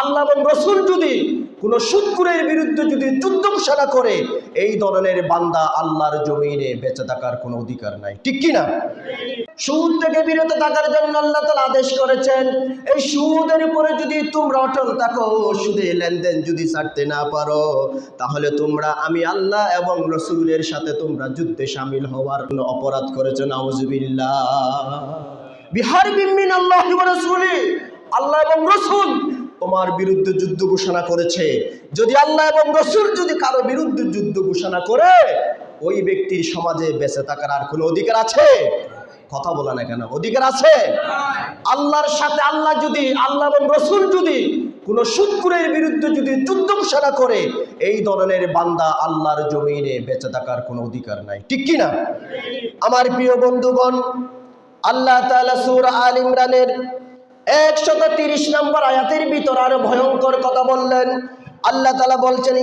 আল্লাহ এবং রসুল যদি কোন সুৎকুরের বিরুদ্ধে যদি যুদ্ধ ঘোষণা করে, এই ধরনের বান্দা আল্লাহর জমিনে বেঁচে থাকার কোনো অধিকার নাই। ঠিক কি না? সুদ থেকে বিরত থাকার জন্য আল্লাহ তালা আদেশ করেছেন, এই সুদের উপরে যদি তোমরা অটল থাকো, সুদে লেনদেন যদি ছাড়তে না পারো, তাহলে তোমরা, আমি আল্লাহ এবং রসুলের সাথে তোমরা যুদ্ধে সামিল হওয়ার কোনো অপরাধ করেছ, নাউজুবিল্লাহ। বিহার বিমিন আল্লাহ রসুলি আল্লাহ এবং রসুল তোমার বিরুদ্ধে যুদ্ধ ঘোষণা করেছে। যদি আল্লাহ এবং রসুল যদি কারও বিরুদ্ধে যুদ্ধ ঘোষণা করে, ওই ব্যক্তির সমাজে বেঁচে থাকার আর কোনো অধিকার আছে? কথা বলে না কেন? অধিকার আছে? আল্লাহর সাথে আল্লাহ যদি, আল্লাহ এবং রসুল যদি কোন সুৎকুরের বিরুদ্ধে যদি যুদ্ধ ঘোষণা করে, এই ধরনের বান্দা আল্লাহর জমিনে বেঁচে থাকার কোনো অধিকার নাই। ঠিক কি না? আমার প্রিয় বন্ধুগণ, আল্লাহ তাআলা সূরা আল ইমরানের একশত তিরিশ নম্বর আয়াতের ভিতর আরও ভয়ঙ্কর কথা বললেন। আল্লাহ তাআলা বলছেন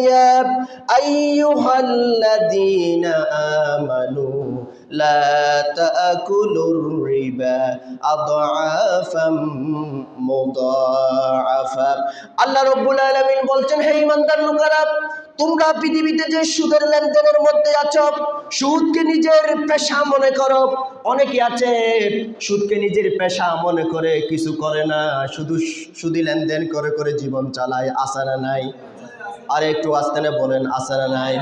আমানু লা তাকুলুর রিবা আদআফাম মুদাআফা আল্লাহ রাব্বুল আলামিন বলছেন, হে ঈমানদার লোকেরা তোমরা পৃথিবীতে যে সুদের লেনদেনের মধ্যে আছো, সুদকে নিজের পেশা মনে করো। অনেকে আছে, সুদকে নিজের পেশা মনে করে কিছু করে না, শুধু সুদি লেনদেন করে করে জীবন চালায়, আসারা নাই। আর একটু আসতে বলেন, আসারা নাই।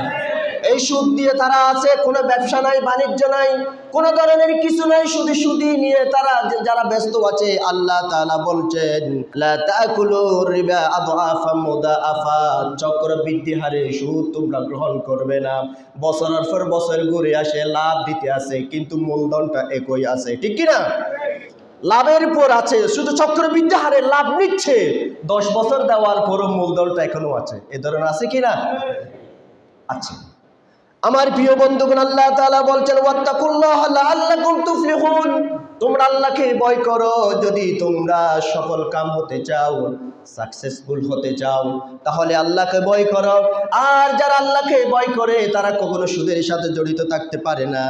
এই সুদ দিয়ে তারা আছে, কোনো ব্যবসা নাই, বাণিজ্য নাই, কোনো ধরনের কিছু নাই, শুধু সুদি নিয়ে তারা যারা ব্যস্ত আছে, আল্লাহ তাআলা বলছেন চক্রবৃদ্ধি হারে সুদ তোমরা গ্রহণ করবে না। বছরের পর বছর ঘুরে আসে, লাভ দিতে আছে কিন্তু মূলধনটা একই আছে, ঠিক কি না লাভের পর আছে, শুধু চক্রবৃদ্ধি হারে লাভ নিচ্ছে, দশ বছর দেওয়ার পরও মূলধনটা এখনও আছে, এ ধরনের আছে কিনা? আচ্ছা আমার প্রিয় বন্ধুগণ, আল্লাহ তাআলা বলছেন, ওয়াত্তাকুল্লাহ লাআল্লাকুম তুফলিহুন। তোমরা আল্লাহকে ভয় করো, যদি তোমরা সফল কাম হতে চাও সাকসেসফুল হতে চাও, তাহলে আল্লাহকে ভয় করো। আর যারা আল্লাহকে ভয় করে, তারা কখনো সুদের সাথে জড়িত থাকতে পারে না।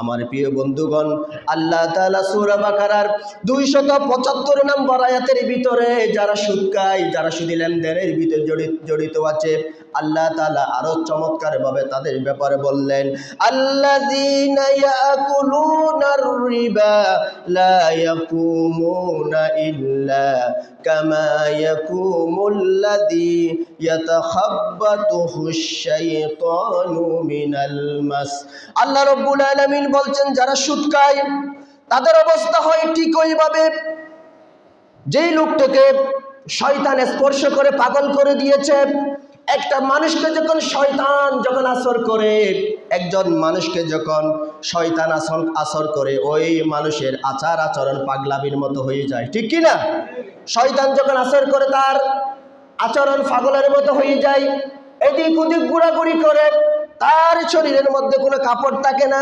আমার প্রিয় বন্ধুগণ, আল্লাহ তাআলা সূরা বাকারার 275 নম্বর আয়াতের ভিতরে, যারা সুদ খায়, যারা সুদি লেনদেনের ভিতরে জড়িত জড়িত আছে আল্লাহ তাআলা আরও চমৎকার ভাবে তাদের ব্যাপারে বললেন ইয়াকুমুনা ইল্লা কামা ইয়াকুমুল্লাযী ইয়াতাখাব্বাতুহুশ শাইতানু মিনাল মাস। আল্লাহ রাব্বুল আলামিন বলছেন, যারা সুদ খায়, তাদের অবস্থা হয় ঠিক ওইভাবে। যেই লোকটাকে শয়তান স্পর্শ করে পাগল করে দিয়েছে একটা মানুষকে যখন শয়তান যখন আসর করে, একজন মানুষকে যখন শয়তান আসর আসর করে, ওই মানুষের আচার আচরণ পাগলাবির মতো হয়ে যায়। ঠিক কি না? শয়তান যখন আসর করে, তার আচরণ পাগলের মতো হয়ে যায়। এদিক ওদিক ঘোরাঘুরি করে, তার শরীরের মধ্যে কোনো কাপড় থাকে না।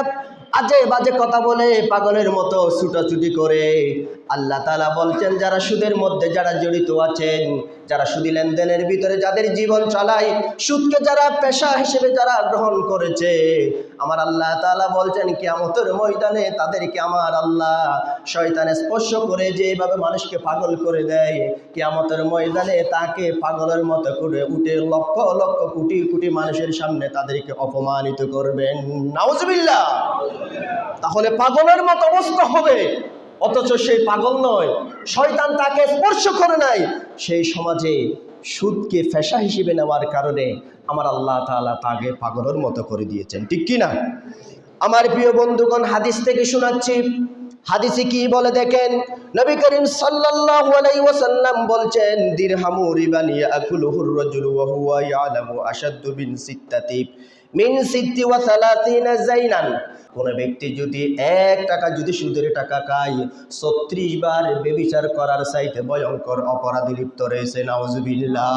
আজে বাজে কথা বলে, পাগলের মতো ছুটাছুটি করে আল্লাহ তালা বলছেন, যারা সুদের মধ্যে যারা জড়িত আছেন, যারা সুদি লেনদেনের ভিতরে যাদের জীবন চালায়, সুদকে যারা পেশা হিসেবে যারা গ্রহণ করেছে, আমার আল্লাহ তালা বলছেন, কিয়ামতের ময়দানে তাদেরকে আমার আল্লাহ শয়তান স্পর্শ করে যেভাবে মানুষকে পাগল করে দেয়, কিয়ামতের ময়দানে তাকে পাগলের মতো করে উঠে লক্ষ লক্ষ কোটি কোটি মানুষের সামনে তাদেরকে অপমানিত করবেন। নাউজবিল্লাহ! তাহলে পাগলের মতো অবস্থা হবে। অথচ সেই পাগল নয়, শয়তান তাকে স্পর্শ করে নাই। সেই সমাজে সুদকে ফেসা হিসেবে নেওয়ার কারণে আমার আল্লাহ তালা তাকে পাগলের মতো করে দিয়েছেন। ঠিক কিনা? আমার প্রিয় বন্ধুগণ, হাদিস থেকে শোনাচ্ছি হাদিসে কি বলে দেখেন? নবী করিম সাল্লাল্লাহু আলাইহি ওয়াসাল্লাম বলছেন, দিরহামু রিবান ইয়াকুলুহুর রাজুলু ওয়া হুয়া ইয়ালামু আশাদ্দু বিন সিত্তাতি, মিন সিত্তি ওয়া সালাতিনা জাইনান কোন ব্যক্তি যদি এক টাকা যদি সুদের টাকা খায়, ছত্রিশ বার বেবিচার করার চাইতে ভয়ঙ্কর অপরাধী লিপ্ত রয়েছে, নাউজুবিল্লাহ।